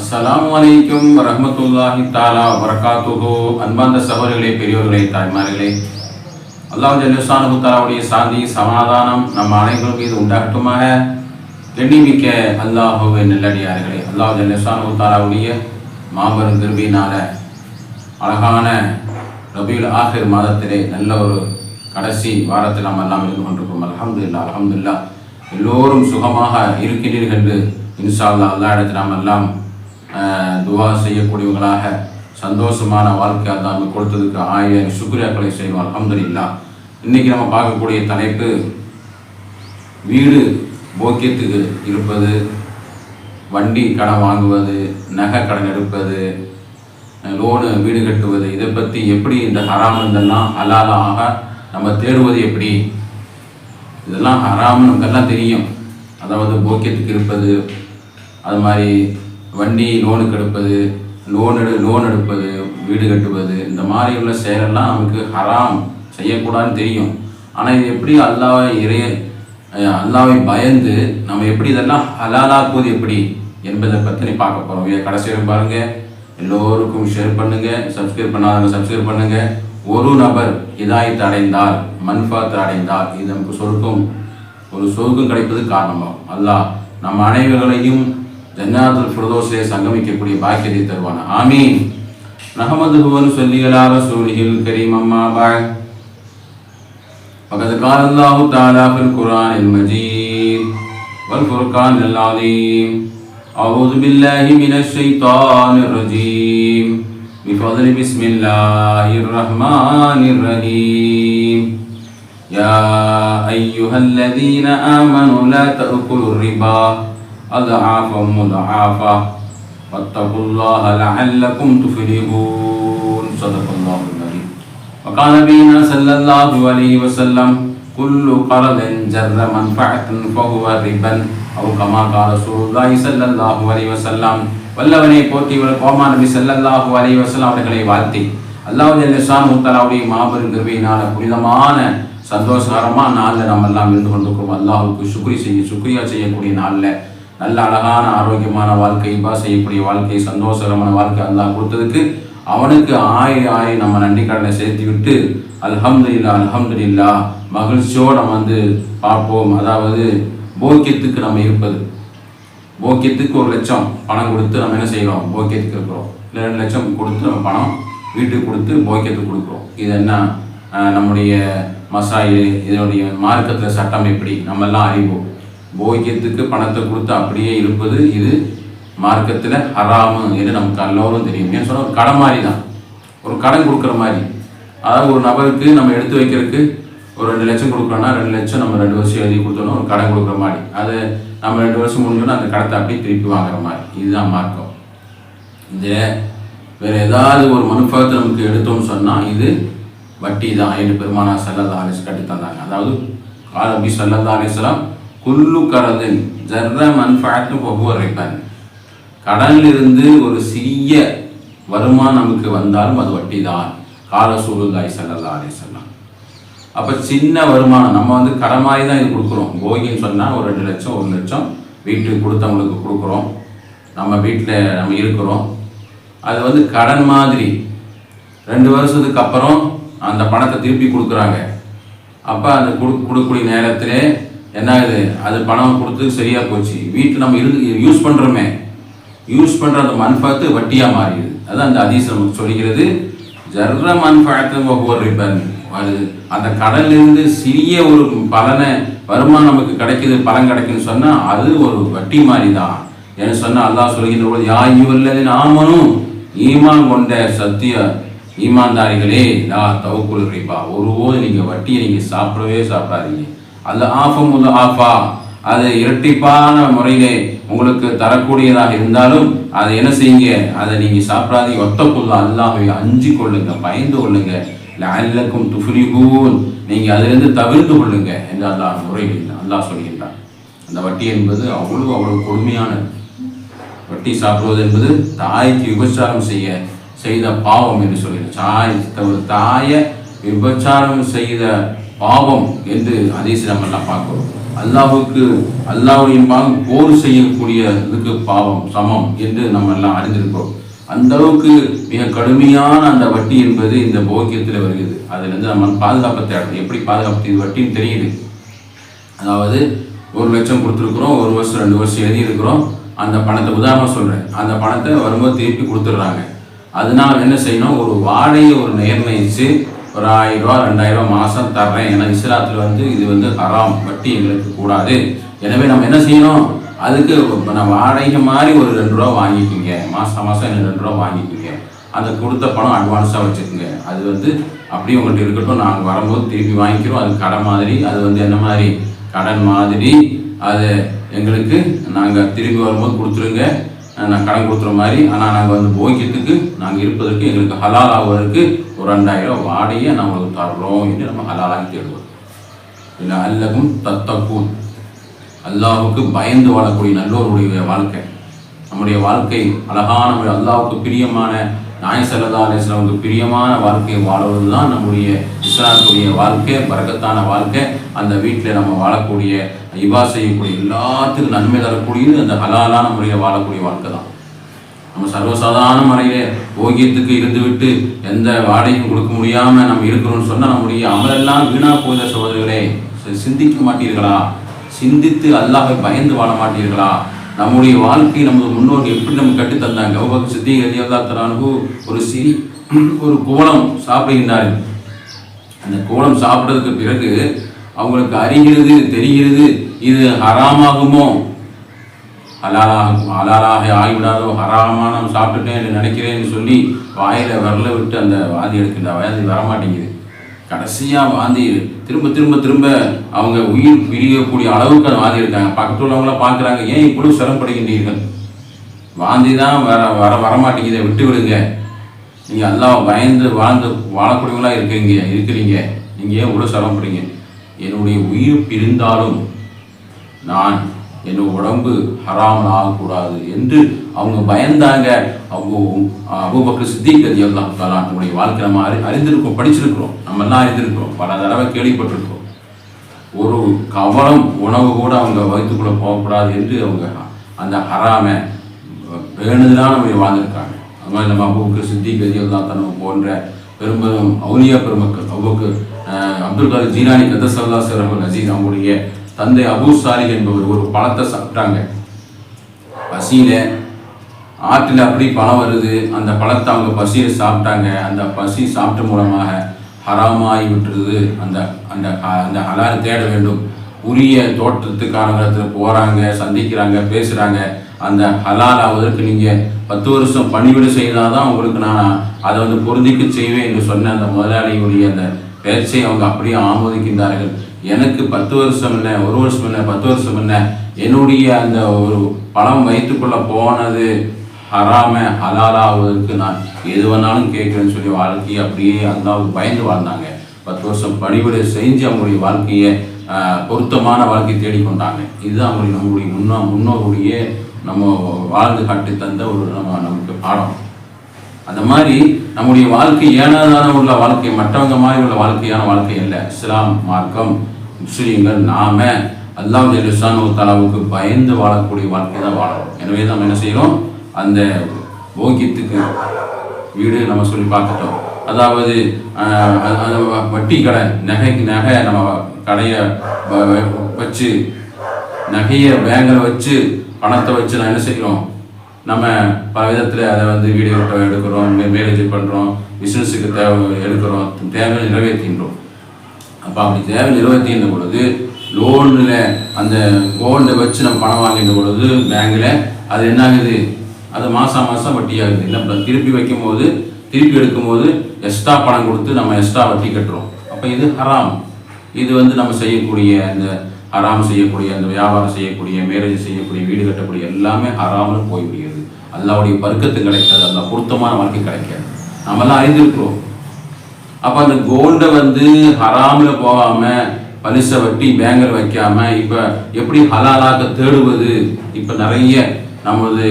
அஸ்லாம் வலைக்கும் ரஹமத்துல்லாஹி தாலா வரகாத்துஹோ. அன்பார்ந்த சகோதரர்களே பெரியோர்களே தாய்மார்களே அல்லாஹ் ஜல்லுசானு தாலாவுடைய சாந்தி சமாதானம் நம் அனைவரும் மீது உண்டாகட்டுமாக. எண்ணிமிக்க அல்லாஹுவை நல்லடியார்களே அல்லாஹ் ஜல்லுசானு தாலாவுடைய மாபெரும் திரும்பினால அழகான ரபியுல் ஆஹிர் மாதத்திலே நல்ல ஒரு கடைசி வாரத்தில் நாம் எல்லாம் இருந்து கொண்டிருக்கோம். அல்ஹம்துலில்லாஹ் அல்ஹம்துலில்லாஹ். எல்லோரும் சுகமாக இருக்கிறீர்கள் என்று இன்ஷா அல்லாஹ் அல்லா இடத்தில் நாம் எல்லாம் துவா செய்யக்கூடியவங்களாக சந்தோஷமான வாழ்க்கை அல்லாஹ் கொடுத்ததுக்கு ஆயிரம் சுக்ரியாக்களை செய்வோம் அலமதுல்லா இன்னைக்கு நம்ம பார்க்கக்கூடிய தலைப்பு வீடு போக்கியத்துக்கு இருப்பது வண்டி கடன் வாங்குவது நகை கடன் எடுப்பது லோனு வீடு கட்டுவது இதை பற்றி எப்படி இந்த ஹராம் இதெல்லாம் ஹலாலாக நம்ம தேடுவது எப்படி? இதெல்லாம் ஹராம் நமக்கெல்லாம் தெரியும். அதாவது போக்கியத்துக்கு இருப்பது அது மாதிரி வண்டி லோனுக்கு எடுப்பது லோன் எடு லோன் எடுப்பது வீடு கட்டுவது இந்த மாதிரி உள்ள செயலெல்லாம் நமக்கு ஹராம் செய்யக்கூடாதுன்னு தெரியும். ஆனால் இது எப்படி அல்லாவை இறைய அல்லாவை பயந்து நம்ம எப்படி இதெல்லாம் ஹலாலாக்குவது எப்படி என்பதை பற்றி பார்க்க போகிறோம் இதை கடைசியில பாருங்கள் எல்லோருக்கும் ஷேர் பண்ணுங்கள் சப்ஸ்கிரைப் பண்ணாதவங்க சப்ஸ்கிரைப் பண்ணுங்கள் ஒரு நபர் இதாயத்தை அடைந்தால் மன்ஃபாத்தை அடைந்தால் இது நமக்கு சொருக்கம் ஒரு சொருக்கம் கிடைப்பது காரணமாகும். அல்லாஹ் நம் அனைவர்களையும் ஜன்னாத்துல் ஃபிரதோஸிலே சங்கமிக்கக்கூடிய பாக்கியத்தை தருவான் ஆமீன் நஹமதுஹுவன் சொல்லிகளாக சூழிகள் கரீம் அம்மா பாய் وقد قال الله تعالى في القرآن المجيد والفرقان العظيم أعوذ بالله من الشيطان الرجيم بفضل بسم الله الرحمن الرحيم يا أيها الذين آمنوا لا تأكلوا الربا أضعافا مضاعفة واتقوا الله لعلكم تفلحون صدق الله العظيم وقال نبينا صلى الله عليه وسلم كل قرض جر منفعة فهو ربا أو كما قال رسول الله صلى الله عليه وسلم வல்லவனை போற்றி கோமா நபி ஸல்லல்லாஹு அலைஹி வஸல்லம் அவர்களை வாழ்த்தி அல்லாஹ் ஜல்லஷான் முத்தலாவுடைய மாபெரும் கிருபையினால புனிதமான சந்தோஷகரமான நாளில் நம்ம எல்லாம் இருந்து கொண்டிருக்கிறோம் அல்லாஹ்வுக்கு சுக்ரி செய்ய சுக்ரியா செய்யக்கூடிய நாளில் நல்ல அழகான ஆரோக்கியமான வாழ்க்கை இப்பா செய்யக்கூடிய வாழ்க்கை சந்தோஷகரமான வாழ்க்கை அல்லா கொடுத்ததுக்கு அவனுக்கு ஆய் ஆய் நம்ம நன்றி கடனை சேர்த்து விட்டு அல்ஹம்துலில்லா அல்ஹம்துலில்லா மகிழ்ச்சியோடு நம்ம வந்து பார்ப்போம். அதாவது போக்கியத்துக்கு நம்ம இருப்பது. போக்கியத்துக்கு ஒரு லட்சம் பணம் கொடுத்து நம்ம என்ன செய்கிறோம்? போக்கியத்துக்கு இருக்கிறோம். இல்லை ரெண்டு லட்சம் கொடுத்து நம்ம பணம் வீட்டுக்கு கொடுத்து போக்கியத்துக்கு கொடுக்குறோம். இது என்ன? நம்முடைய மசாயு இதனுடைய மார்க்கத்தில் சட்டம் எப்படி? நம்ம எல்லாம் அறிவோம். போக்கியத்துக்கு பணத்தை கொடுத்து அப்படியே இருப்பது இது மார்க்கத்தில் ஹராமு என்று நமக்கு எல்லோரும் தெரியும். ஏன் சொன்னால் ஒரு கடன் மாதிரி தான் ஒரு கடன் கொடுக்குற மாதிரி. அதாவது ஒரு நபருக்கு நம்ம எடுத்து வைக்கிறதுக்கு ஒரு ரெண்டு லட்சம் கொடுக்குறோன்னா ரெண்டு லட்சம் நம்ம ரெண்டு வருஷம் எழுதி கொடுத்தோம்னா ஒரு கடன் கொடுக்குற மாதிரி. அது நம்ம ரெண்டு வருஷம் முடிஞ்சோன்னா அந்த கடத்தை அப்படியே திருப்பி வாங்குற மாதிரி. இதுதான் மார்க்கம். இது வேறு ஏதாவது ஒரு மனுபாகத்தை நமக்கு எடுத்தோம்னு சொன்னால் இது வட்டி தான் ஐந்து பெருமானா சல்லல்லா அலிஸ் கட்டி தந்தாங்க அதாவது காலபி சல்லல்லா அலிஸ்லாம் குல்லு கடலின் ஜர்ர மன்ஃபாத்து ஒவ்வொரு ரிப்பன் கடனிலிருந்து ஒரு சிறிய வருமானம் நமக்கு வந்தாலும் அது வட்டி தான் கால சூழ்நிலை சல்லல்லா சொன்னான் அப்போ சின்ன வருமானம் நம்ம வந்து கடன் மாதிரி தான் இது கொடுக்குறோம். போகின்னு சொன்னால் ஒரு ரெண்டு லட்சம் ஒரு லட்சம் வீட்டுக்கு கொடுத்தவங்களுக்கு கொடுக்குறோம். நம்ம வீட்டில் நம்ம இருக்கிறோம். அது வந்து கடன் மாதிரி. ரெண்டு வருஷத்துக்கு அப்புறம் அந்த பணத்தை திருப்பி கொடுக்குறாங்க. அப்போ அந்த கொடு கொடுக்கக்கூடிய நேரத்திலே என்ன ஆகுது அது பணம் கொடுத்து சரியாக போச்சு. வீட்டில் நம்ம இருந்து யூஸ் பண்ணுறோமே யூஸ் பண்ணுற அந்த மண்பாத்து வட்டியாக மாறிடுது. அதான் அந்த அதிசயம் நமக்கு சொல்கிறது. ஜர்ர மண்பாத்து ஒவ்வொரு ரிப்பன் அது அந்த கடலிருந்து சிறிய ஒரு பலனை வருமானம் நமக்கு கிடைக்குது பலன் கிடைக்குன்னு சொன்னால் அது ஒரு வட்டி மாதிரி தான் ஏன்னு சொன்னால் அல்லாஹ் சொல்கின்ற பொழுது யா இவல்லதின் ஆமனும் ஈமான் கொண்ட சத்திய ஈமான்தாரிகளே நான் தவக்குள் ரிபா. ஒருபோது நீங்கள் வட்டியை நீங்கள் சாப்பிடவே சாப்பிடாதீங்க. அல்ல ஆஃபம் உள்ள ஆஃபா. அது இரட்டிப்பான முறையிலே உங்களுக்கு தரக்கூடியதாக இருந்தாலும் அதை என்ன செய்யுங்க? அதை நீங்கள் சாப்பிடாதீங்க. ஒத்தக்குள்ள அல்லாஹை அஞ்சு கொள்ளுங்க பயந்து கொள்ளுங்க. லஅல்லக்கும் துஃப்ரிகூன் நீங்கள் அதிலிருந்து தவிர்த்து கொள்ளுங்க என்று அல்லாஹ் முறையில் அல்லாஹ் சொல்கின்றான். அந்த வட்டி என்பது அவ்வளவு அவ்வளவு கொடுமையானது. வட்டி சாப்பிடுவது என்பது தாய்க்கு விபச்சாரம் செய்ய செய்த பாவம் என்று சொல்கிறேன் தாய் தாயை விபச்சாரம் செய்த பாவம் என்று அதீசி நம்ம எல்லாம் பார்க்கிறோம். அல்லாவுக்கு அல்லாவுடைய பாவம் போர் செய்யக்கூடிய இதுக்கு பாவம் சமம் என்று நம்ம எல்லாம் அறிந்திருக்கிறோம். அந்த அளவுக்கு மிக கடுமையான அந்த வட்டி என்பது இந்த போக்கியத்தில் வருகிறது. அதுலேருந்து நம்ம பாதுகாப்பை தேடணும். எப்படி பாதுகாப்பு இது வட்டின்னு தெரியுது. அதாவது ஒரு லட்சம் கொடுத்துருக்குறோம் ஒரு வருஷம் ரெண்டு வருஷம் எழுதியிருக்கிறோம். அந்த பணத்தை உதாரணமாக சொல்கிறேன் அந்த பணத்தை வரும்போது திருப்பி கொடுத்துட்றாங்க. அதனால் என்ன செய்யணும்? ஒரு வாடகையை ஒரு நிர்ணயித்து ஒரு ஆயிரம் ரூபா ரெண்டாயிரம் ரூபா மாதம் தர்றேன். ஏன்னா இஸ்லாத்தில் வந்து இது வந்து ஹராம். வட்டி எங்களுக்கு கூடாது. எனவே நம்ம என்ன செய்யணும்? அதுக்கு இப்ப நான் வாடகை மாதிரி ஒரு ரெண்டு ரூபா வாங்கிக்கோங்க. மாதம் மாதம் எனக்கு ரெண்டு ரூபா வாங்கிக்கோங்க. அந்த கொடுத்த பணம் அட்வான்ஸாக வச்சுக்கோங்க. அது வந்து அப்படியே உங்கள்கிட்ட இருக்கட்டும். நாங்கள் வரும்போது திருப்பி வாங்கிக்கிறோம். அது கடை மாதிரி. அது வந்து என்ன மாதிரி? கடன் மாதிரி. அது எங்களுக்கு நாங்கள் திரும்பி வரும்போது கொடுத்துருங்க. நான் கடன் கொடுத்துற மாதிரி. ஆனால் நாங்கள் வந்து போக்கியத்துக்கு நாங்கள் இருப்பதற்கு எங்களுக்கு ஹலால் ஆகுவதற்கு ஒரு ரெண்டாயிரம் வாடகையை நான் உங்களுக்கு தர்றோம் என்று நம்ம ஹலாலாகி தேடுவோம். இல்லை அல்லகும் தத்தக்கும் அல்லாவுக்கு பயந்து வாழக்கூடிய நல்லோருடைய வாழ்க்கை. நம்முடைய வாழ்க்கை அழகான முறை பிரியமான நாய் சல்லா அலிஸ்லாமுக்கு பிரியமான வாழ்க்கையை வாழ்வது தான் நம்முடைய இஸ்லாத்துடைய வாழ்க்கை பறக்கத்தான வாழ்க்கை அந்த வீட்டில் நம்ம வாழக்கூடிய இவா செய்யக்கூடிய எல்லாத்துக்கும் நன்மை தரக்கூடியது அந்த ஹலாலான முறையில் வாழக்கூடிய வாழ்க்கை தான். நம்ம சர்வசாதாரண முறையில் ஓகியத்துக்கு இருந்துவிட்டு எந்த வாடகையும் கொடுக்க முடியாமல் நம்ம இருக்கிறோம்னு சொன்னால் நம்முடைய அமலெல்லாம் வீணா போகிற சகோதரர்களே சிந்திக்க மாட்டீர்களா? சிந்தித்து அல்லாஹை பயந்து வாழ மாட்டீர்களா? நம்முடைய வாழ்க்கை நமது முன்னோர்கள் எப்படி நம்ம கற்றுத் தந்தாங்க அவுபக்கர் சித்திக் ஒரு சிறி ஒரு கோலம் சாப்பிடுகின்றார்கள். அந்த கோலம் சாப்பிட்டதுக்கு பிறகு அவங்களுக்கு அறிகிறது தெரிகிறது இது ஹராமாகுமோ? ஹலாலாக ஹலாலாக ஆகிவிடாதோ? ஹராமாக நம்ம சாப்பிட்டுட்டேன் என்று நினைக்கிறேன்னு சொல்லி வாயில் வரல விட்டு அந்த வாந்தி எடுக்கின்ற வாந்தி வரமாட்டேங்குது. கடைசியாக வாந்தி திரும்ப திரும்ப திரும்ப அவங்க உயிர் பிரியக்கூடிய அளவுக்கு அந்த வாந்தி எடுக்காங்க பக்கத்து உள்ளவங்களாம் பார்க்குறாங்க ஏன் இப்படி சிரமப்படுகின்றீர்கள்? வாந்தி தான் வர வர வரமாட்டேங்குதை விட்டு விடுங்க. நீங்கள் எல்லாம் பயந்து வாழ்ந்து வாழக்கூடியவங்களாக இருக்கிறீங்க இருக்கிறீங்க. நீங்கள் ஏன் உடல் சிரமப்படுறீங்க? என்னுடைய உயிர் பிரிந்தாலும் நான் என் உடம்பு ஹராமல் ஆகக்கூடாது என்று அவங்க பயந்தாங்க. அவங்க அபூபக்கர் சித்திக் எல்லாம் அல்லாஹ் நம்முடைய வாழ்க்கை நம்ம அறி அறிந்திருக்கோம் படிச்சிருக்கிறோம். நம்ம எல்லாம் அறிந்திருக்கிறோம். பல தடவை கேள்விப்பட்டிருக்கிறோம். ஒரு கவலம் உணவு கூட அவங்க வயிற்றுக்குள்ளே போகக்கூடாது என்று அவங்க அந்த ஹராமை பேணுதலான நம்ம வாழ்ந்திருக்காங்க. அது மாதிரி நம்ம அபுக்கு சித்திக் ரதி அல்லாஹ் போன்ற பெரும்பெரும் அவுலியா பெருமக்கள் அபுக்கு அப்துல் காதர் ஜீலானி கதசல்லா சிறர்கள் அசீஸ் அவங்களுடைய தந்தை அபு சாலிக் என்பவர் ஒரு பழத்தை சாப்பிட்டாங்க. பசியில ஆற்றில் அப்படி பழம் வருது அந்த பழத்தை அவங்க பசியில் சாப்பிட்டாங்க. அந்த பசி சாப்பிட்ட மூலமாக ஹராமாகி விட்டுருது. அந்த அந்த அந்த ஹலால் தேட வேண்டும். உரிய தோட்டத்துக்காரங்களத்துல போகிறாங்க சந்திக்கிறாங்க பேசுகிறாங்க அந்த ஹலால் ஆவதற்கு நீங்கள் பத்து வருஷம் பணிவிட செய்தாதான் உங்களுக்கு நான் அதை வந்து பொருந்திக்க செய்வேன் என்று சொன்ன அந்த முதலாளியுடைய அந்த பேச்சை அவங்க அப்படியே ஆமோதிக்கின்றார்கள். எனக்கு பத்து வருஷம் இல்லை ஒரு வருஷம் இல்லை பத்து வருஷம் இல்லை என்னுடைய அந்த ஒரு பணம் வைத்துக்கொள்ள போனது ஹராம ஹலாலாவதற்கு நான் எது வேணாலும் கேட்குறேன்னு சொல்லி வாழ்க்கையை அப்படியே அல்லாவுக்கு பயந்து வாழ்ந்தாங்க. பத்து வருஷம் பணிவிடை செஞ்சு அவங்களுடைய வாழ்க்கையை பொருத்தமான வாழ்க்கையை தேடிக்கொண்டாங்க. இதுதான் அவங்களுடைய நம்மளுடைய முன்னோ முன்னோருடைய நம்ம வாழ்ந்து காட்டி தந்த ஒரு நம்ம நமக்கு பாடம். அந்த மாதிரி நம்முடைய வாழ்க்கை ஏனாதான உள்ள வாழ்க்கை மற்றவங்க மாதிரி உள்ள வாழ்க்கையான வாழ்க்கை அல்ல. இஸ்லாம் மார்க்கம் முஸ்லீம்கள் நாம அல்லாஹ் ஜெலுசானு தலாவுக்கு பயந்து வாழக்கூடிய வாழ்க்கை தான் வாழணும் எனவே நம்ம என்ன செய்யறோம்? அந்த போக்கியத்துக்கு வீடு நம்ம சொல்லி பார்த்துட்டோம். அதாவது வட்டி கடை நகைக்கு நகை நம்ம கடையை வ- வச்சு நகையை பேங்கில் வச்சு பணத்தை வச்சு நான் என்ன செய்கிறோம் நம்ம பல விதத்தில் அதை வந்து வீடியோ எடுக்கிறோம் மேரேஜ் பண்ணுறோம் பிஸ்னஸுக்கு தேவை எடுக்கிறோம் தேவையை நிறைவேற்றின்றோம். அப்போ அப்படி தேவை நிறைவேற்றின பொழுது லோனில் அந்த கோல்டை வச்சு நம்ம பணம் வாங்கின பொழுது பேங்கில் அது என்ன ஆகுது அது மாதம் மாதம் வட்டியாகுது. என்ன இல்லை திருப்பி வைக்கும்போது திருப்பி எடுக்கும்போது எக்ஸ்ட்ரா பணம் கொடுத்து நம்ம எக்ஸ்ட்ரா வட்டி கட்டுறோம். அப்போ இது ஹராம் இது வந்து நம்ம செய்யக்கூடிய அந்த ஹராம் செய்யக்கூடிய அந்த வியாபாரம் செய்யக்கூடிய மேரேஜ் செய்யக்கூடிய வீடு கட்டக்கூடிய எல்லாமே ஹராம்னு போய்விடுகிறது அல்லாவுடைய பருக்கத்து கிடைக்காது அல்ல பொருத்தமான வாழ்க்கை கிடைக்காது. நம்மெல்லாம் அறிந்திருக்கிறோம். அப்போ அந்த கோல்டை வந்து ஹராமில் போகாமல் பலிசை வட்டி பேங்கர் வைக்காம இப்போ எப்படி ஹலாலாக தேடுவது? இப்போ நிறைய நமது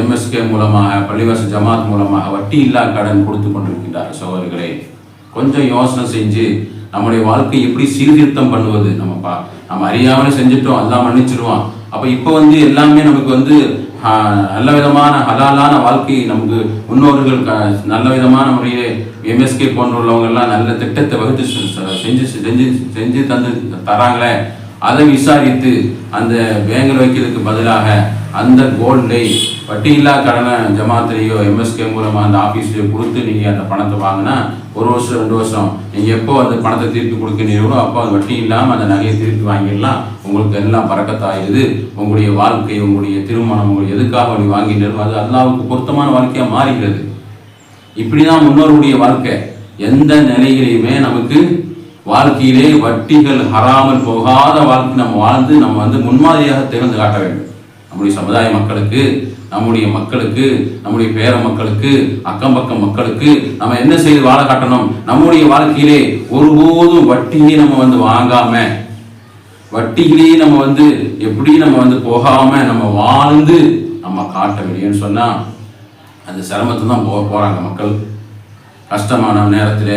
எம்எஸ்கே மூலமாக பள்ளிவாச ஜமாத் மூலமாக வட்டி இல்லா கடன் கொடுத்து கொண்டிருக்கின்றார் சகோதரர்களே. கொஞ்சம் யோசனை செஞ்சு நம்முடைய வாழ்க்கை எப்படி சீர்திருத்தம் பண்ணுவது? நம்ம பா நம்ம அறியாமலே செஞ்சுட்டோம் எல்லாம் மன்னிச்சிடுவான் அப்போ இப்போ வந்து எல்லாமே நமக்கு வந்து நல்ல விதமான ஹலாலான வாழ்க்கை நமக்கு முன்னோர்கள் க- நல்ல விதமான முறையிலே எம்எஸ்கே போன்றவங்க எல்லாம் நல்ல திட்டத்தை வகுத்து செஞ்சு செஞ்சு செஞ்சு தந்து தராங்களே. அதை விசாரித்து அந்த பேங்கில் வைக்கிறதுக்கு பதிலாக அந்த கோல்டை வட்டியில்லா கடனை ஜமாத்திலேயோ எம்எஸ்கே மூலமாக அந்த ஆஃபீஸ்லேயோ கொடுத்து நீங்கள் அந்த பணத்தை வாங்கினா ஒரு வருஷம் ரெண்டு வருஷம் நீங்கள் எப்போ அந்த பணத்தை திருப்பி கொடுக்கிறீங்களோ அப்போ அது வட்டி இல்லாமல் அந்த நகையை திருப்பி வாங்கிடலாம். உங்களுக்கு எல்லாம் பறக்கத்தாயிருது உங்களுடைய வாழ்க்கை உங்களுடைய திருமணம் உங்களுக்கு எதுக்காக நீ வாங்கினீர்களோ அது அல்லாவுக்கு பொருத்தமான வாழ்க்கையாக மாறுகிறது இப்படிதான் முன்னோருடைய வாழ்க்கை. எந்த நிலையிலையுமே நமக்கு வாழ்க்கையிலே வட்டிகள் ஹராமல் போகாத வாழ்க்கை நம்ம வாழ்ந்து நம்ம வந்து முன்மாதிரியாக திறந்து காட்ட வேண்டும். நம்முடைய சமுதாய மக்களுக்கு நம்முடைய மக்களுக்கு நம்முடைய பேர மக்களுக்கு அக்கம் பக்கம் மக்களுக்கு நம்ம என்ன செய்து வாழ காட்டணும்? நம்முடைய வாழ்க்கையிலே ஒருபோதும் வட்டியை நம்ம வந்து வாங்காம வட்டியிலேயே நம்ம வந்து எப்படி நம்ம வந்து போகாம நம்ம வாழ்ந்து நம்ம காட்ட முடியும்னு சொன்னா அந்த சிரமத்தை தான் போக போறாங்க மக்கள். கஷ்டமான நேரத்தில்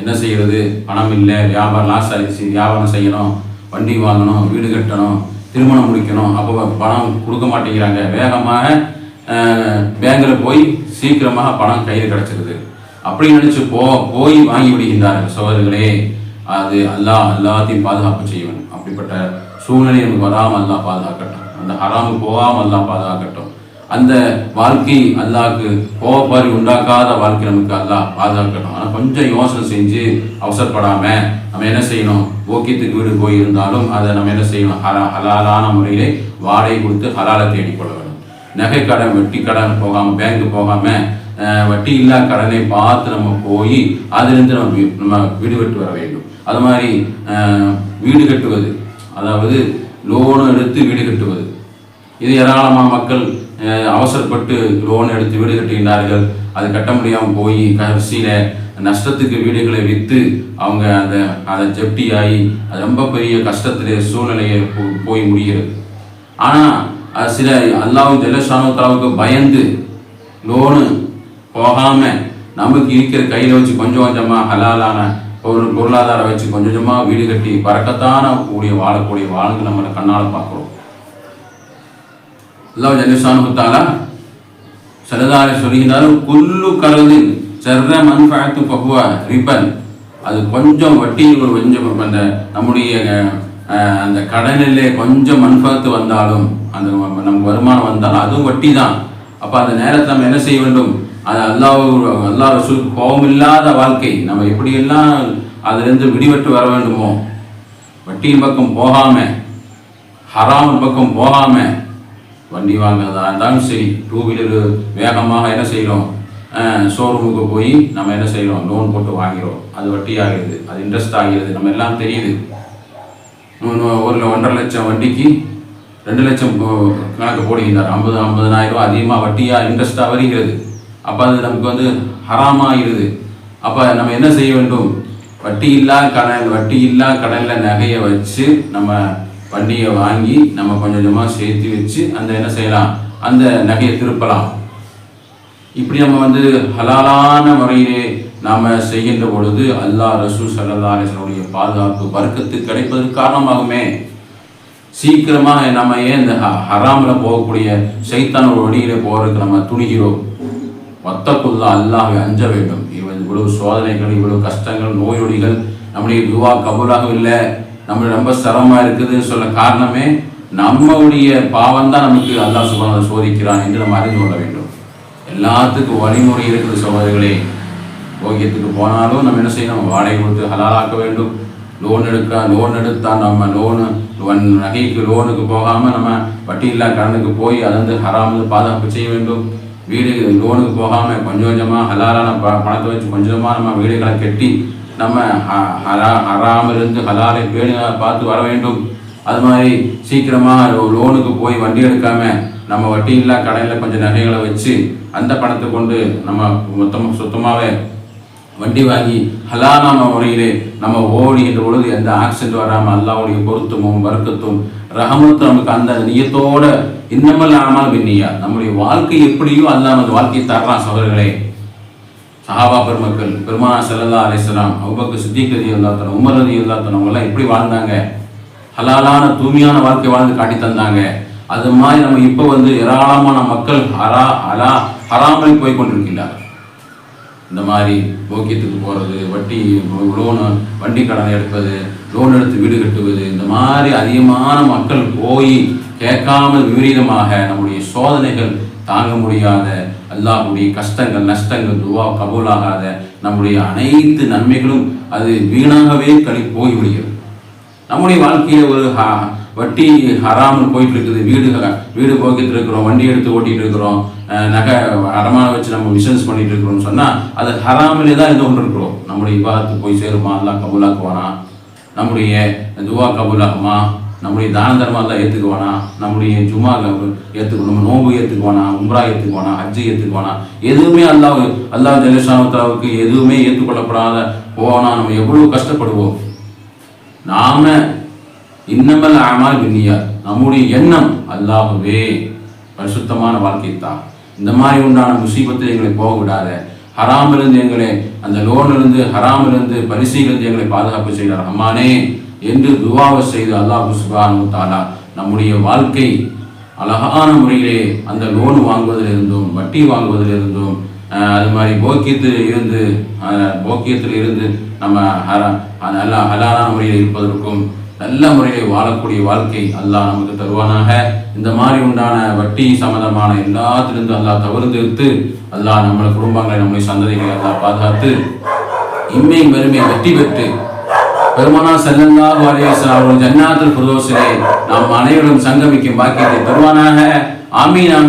என்ன செய்யறது? பணம் இல்லை வியாபாரம் லாஸ் ஆகிடுச்சு வியாபாரம் செய்யணும் வண்டி வாங்கணும் வீடு கட்டணும். திருமணம் முடிக்கணும். அப்போ பணம் கொடுக்க மாட்டேங்கிறாங்க. வேகமாக பேங்கில் போய் சீக்கிரமாக பணம் கையில் கிடச்சிருது. அப்படி நினச்சி போ போய் வாங்கி விடுகின்றார்கள் சோதர்களே அது அல்லாஹ் எல்லாத்தையும் பாதுகாப்பு செய்யணும். அப்படிப்பட்ட சூழ்நிலை எனக்கு வராமல் அல்லாஹ் பாதுகாக்கட்டும். அந்த ஹராமு போகாமல் அல்லாஹ் பாதுகாக்கட்டும். அந்த வாழ்க்கை அல்லாஹ்க்கு கோபப்பாரி உண்டாக்காத வாழ்க்கை நமக்கு அல்லா பாதுகாக்கணும் ஆனால் கொஞ்சம் யோசனை செஞ்சு அவசரப்படாம நம்ம என்ன செய்யணும்? ஓக்கியத்துக்கு வீடு போயிருந்தாலும் அதை நம்ம என்ன செய்யணும்? ஹலா ஹலாலான முறையிலே வாடகை கொடுத்து ஹலாலை தேடிக்கொள்ள வேண்டும். நகை கடன் வெட்டி கடன் போகாமல் பேங்க் போகாமல் வட்டி இல்லா கடனை பார்த்து நம்ம போய் அதுலேருந்து நம்ம நம்ம நம்ம விடுபட்டு வர வேண்டும். அது மாதிரி வீடு கட்டுவது. அதாவது லோனு எடுத்து வீடு கட்டுவது. இது ஏராளமான மக்கள் அவசரப்பட்டு லோன் எடுத்து வீடு கட்டுகின்றார்கள் அது கட்ட முடியாமல் போய் கடைசியில் நஷ்டத்துக்கு வீடுகளை விற்று அவங்க அந்த அதை ஜப்டி ஆகி அது ரொம்ப பெரிய கஷ்டத்திலே சூழ்நிலையை போ- போய் முடிகிறது. ஆனால் சில அல்லாவும் ஜெல்லஷானுத்தலாவுக்கு பயந்து லோனு போகாமல் நமக்கு இருக்கிற கையில் வச்சு கொஞ்சம் கொஞ்சமாக ஹலாலான பொருள் பொருளாதாரம் வச்சு கொஞ்சம் கொஞ்சமாக வீடு கட்டி பறக்கத்தான கூடிய வாழக்கூடிய வாழ்ந்து நம்மளை கண்ணால் பார்க்குறோம். அல்லாஹ் ஜல்லிஷானுத்தாலா சரதாரி சொல்கிறார் குல்லு கருதின் செர்ற மண்பாத்து பகுவா ரிபன். அது கொஞ்சம் வட்டி கொஞ்சம் அந்த நம்முடைய அந்த கடனிலே கொஞ்சம் மண்பாத்து வந்தாலும் அந்த நம்ம- வருமானம் வந்தாலும் அதுவும் வட்டி தான் அப்போ அந்த நேரத்தை நம்ம என்ன செய்ய வேண்டும்? அது அல்லாஹ் அல்லாஹ் ரசூலுக்கு கோபம் இல்லாத வாழ்க்கை. நம்ம எப்படியெல்லாம் அதுலேருந்து விடுபட்டு வர வேண்டுமோ? வட்டியின் பக்கம் போகாம ஹராமின் பக்கம் போகாமல் வண்டி வாங்குறதா இருந்தாலும் சரி டூ வீலர் வேகமாக என்ன செய்கிறோம் ஷோரூமுக்கு போய் நம்ம என்ன செய்கிறோம் லோன் போட்டு வாங்கிறோம். அது வட்டி ஆகிறது அது இன்ட்ரெஸ்ட் ஆகிறது நம்ம எல்லாம் தெரியுது. ஒரு ஒன்றரை லட்சம் வண்டிக்கு ரெண்டு லட்சம் கணக்கு போடுகின்றார். ஐம்பது ஐம்பதனாயிரம் ரூபா அதிகமாக வட்டியாக இன்ட்ரெஸ்ட்டாக வருகிறது. அப்போ அது நமக்கு வந்து ஹராமாகிறது அப்போ நம்ம என்ன செய்ய வேண்டும்? வட்டி இல்லா கடன் வட்டி இல்லா கடனில் நகையை வச்சு நம்ம வண்டியை வாங்கி நம்ம கொஞ்சம் கொஞ்சமாக சேர்த்து வச்சு அந்த என்ன செய்யலாம்? அந்த நகையை திருப்பலாம். இப்படி நம்ம வந்து ஹலாலான முறையிலே நாம் செய்கின்ற பொழுது அல்லாஹ் ரசூல் சல்லா அலிஸ்வனுடைய பாதுகாப்பு வர்க்கத்து கிடைப்பதற்கு காரணமாகுமே. சீக்கிரமாக நம்ம ஏன் இந்த ஹ- போகக்கூடிய சைத்தான ஒரு வழியில போகிறதுக்கு நம்ம துணிகிறோம்? மொத்தக்குள்ளா அல்லாஹை அஞ்ச வேண்டும். இவ்வளவு சோதனைகள் இவ்வளவு கஷ்டங்கள் நோயொடிகள் நம்முடைய துவா கபூலாகவில்லை. நம்ம ரொம்ப சிரமமா இருக்குதுன்னு சொல்ல காரணமே நம்மளுடைய பாவம் தான் நமக்கு அல்லா சுபான சோதிக்கிறான் என்று நம்ம அறிந்து கொள்ள வேண்டும். எல்லாத்துக்கும் வழிமுறை இருக்குது சகோதரிகளே ஓகியத்துக்கு போனாலும் நம்ம என்ன செய்யணும்? வாடகை கொடுத்து ஹலாலாக்க வேண்டும். லோன் எடுக்க லோன் எடுத்தா நம்ம லோனு ஒன் நகைக்கு லோனுக்கு போகாமல் நம்ம வட்டி இல்லா கடனுக்கு போய் அதை வந்து ஹராமல் பாதுகாப்பு செய்ய வேண்டும். வீடு லோனுக்கு போகாமல் கொஞ்சம் கொஞ்சமாக ஹலாலான ப பணத்தை வச்சு கொஞ்சமாக நம்ம வீடுகளை கட்டி நம்ம ஹ- ஹரா ஹராமிலிருந்து ஹலாலை பேணி பார்த்து வர வேண்டும். அது மாதிரி சீக்கிரமாக லோனுக்கு போய் வண்டி எடுக்காம நம்ம வட்டி இல்லா கடையில் கொஞ்சம் நகைகளை வச்சு அந்த பணத்தை கொண்டு நம்ம மொத்தமாக சுத்தமாகவே வண்டி வாங்கி ஹலாலான முறையிலே நம்ம ஓடுகின்ற பொழுது எந்த ஆக்சிடென்ட் வராமல் அல்லாவுடைய பொருத்தமும் வர்க்கத்தும் ரஹமத்தும் நமக்கு அந்த நியத்தோட இன்னமெல்லாம் ஆமால் பின்னியா நம்முடைய வாழ்க்கை எப்படியோ அல்லாமல் வாழ்க்கையை தர்றான் சோதர்களே சஹாபா பெருமக்கள் பெருமான செல்லல்லா அலிஸ்லாம் அவுபக்கு அபூபக்கர் சித்திக் உமரதி தஆலா உமர் எல்லாம் எப்படி வாழ்ந்தாங்க? ஹலாலான தூய்மையான வாழ்க்கை வாழ்ந்து காட்டி தந்தாங்க. அது மாதிரி நம்ம இப்போ வந்து ஏராளமான மக்கள் ஹரா ஹலா ஹராமல் போய் கொண்டிருக்கிறார்கள் இந்த மாதிரி போக்கியத்துக்கு போகிறது வட்டி லோனு வண்டி கடன் எடுப்பது லோன் எடுத்து வீடு கட்டுவது இந்த மாதிரி அதிகமான மக்கள் போய் கேட்காமல் விபரீதமாக நம்முடைய சோதனைகள் தாங்க முடியாத அல்லாஹுடைய கஷ்டங்கள் நஷ்டங்கள் துவா கபூலாகாத நம்முடைய அனைத்து நன்மைகளும் அது வீணாகவே கழி போய்விடுகிறது. நம்முடைய வாழ்க்கையில் ஒரு ஹ- வட்டி ஹராமல் போயிட்டு இருக்குது வீடு வீடு போக்கிட்டு இருக்கிறோம் வண்டி எடுத்து ஓட்டிகிட்டு இருக்கிறோம் நகை அடமான வச்சு நம்ம பிசினஸ் பண்ணிட்டு இருக்கிறோம்னு சொன்னால் அது ஹராமிலே தான் இருந்து கொண்டு இருக்கிறோம் நம்முடைய விவாதத்துக்கு போய் சேருமா? அல்லாஹ் கபூலாக்குவானா? நம்முடைய துவா கபூலாகுமா? நம்முடைய தான தர்மம் எல்லாம் ஏற்றுக்குவானா நம்முடைய சும்மா ஏற்றுக்கணும் நம்ம நோம்பு ஏற்றுக்குவானா உம்ரா ஏற்றுக்குவானா ஹஜ்ஜு ஏற்றுக்குவானா எதுவுமே அல்லாஹ் அல்லாஹ் ஜெலசானத்தாவுக்கு எதுவுமே ஏற்றுக்கொள்ளப்படாத போனா நம்ம எவ்வளவு கஷ்டப்படுவோம்? நாம இன்னமல் ஆனால் பின்னியா நம்முடைய எண்ணம் அல்லாஹ்வே பரிசுத்தமான வாழ்க்கை தான். இந்த மாதிரி உண்டான முசீபத்தில் எங்களை போக விடாத. ஹராமிலிருந்து எங்களை அந்த லோனிலிருந்து ஹராமிலிருந்து பரிசையிலிருந்து எங்களை பாதுகாப்பு செய்கிறார் அம்மானே என்று துவாவை செய்து அல்லாஹ் சுபானு தாலா நம்முடைய வாழ்க்கை அழகான முறையிலே அந்த லோன் வாங்குவதிலிருந்தும் வட்டி வாங்குவதிலிருந்தும் அது மாதிரி போக்கியத்தில் இருந்து போக்கியத்தில் இருந்து நம்ம நல்ல ஹலாலான முறையில் இருப்பதற்கும் நல்ல முறையில் வாழக்கூடிய வாழ்க்கை அல்லாஹ் நமக்கு தருவானாக. இந்த மாதிரி உண்டான வட்டி சம்பந்தமான எல்லாத்திலிருந்து அல்லாஹ் தவிர்த்து அல்லாஹ் நம்மளை குடும்பங்களை நம்முடைய சந்ததிகளை அல்லாஹ் பாதுகாத்து இம்மை மறுமை வெற்றி பெற்று பெருமானா ஸல்லல்லாஹு அலைஹி அவர்கள் ஜன்னாத்துல் ஃபிர்தௌஸிலே நாம் அனைவரும் சங்கமிக்கும் பாக்கியத்தை பெறுவானாக. ஆமீன் ஆமீன்.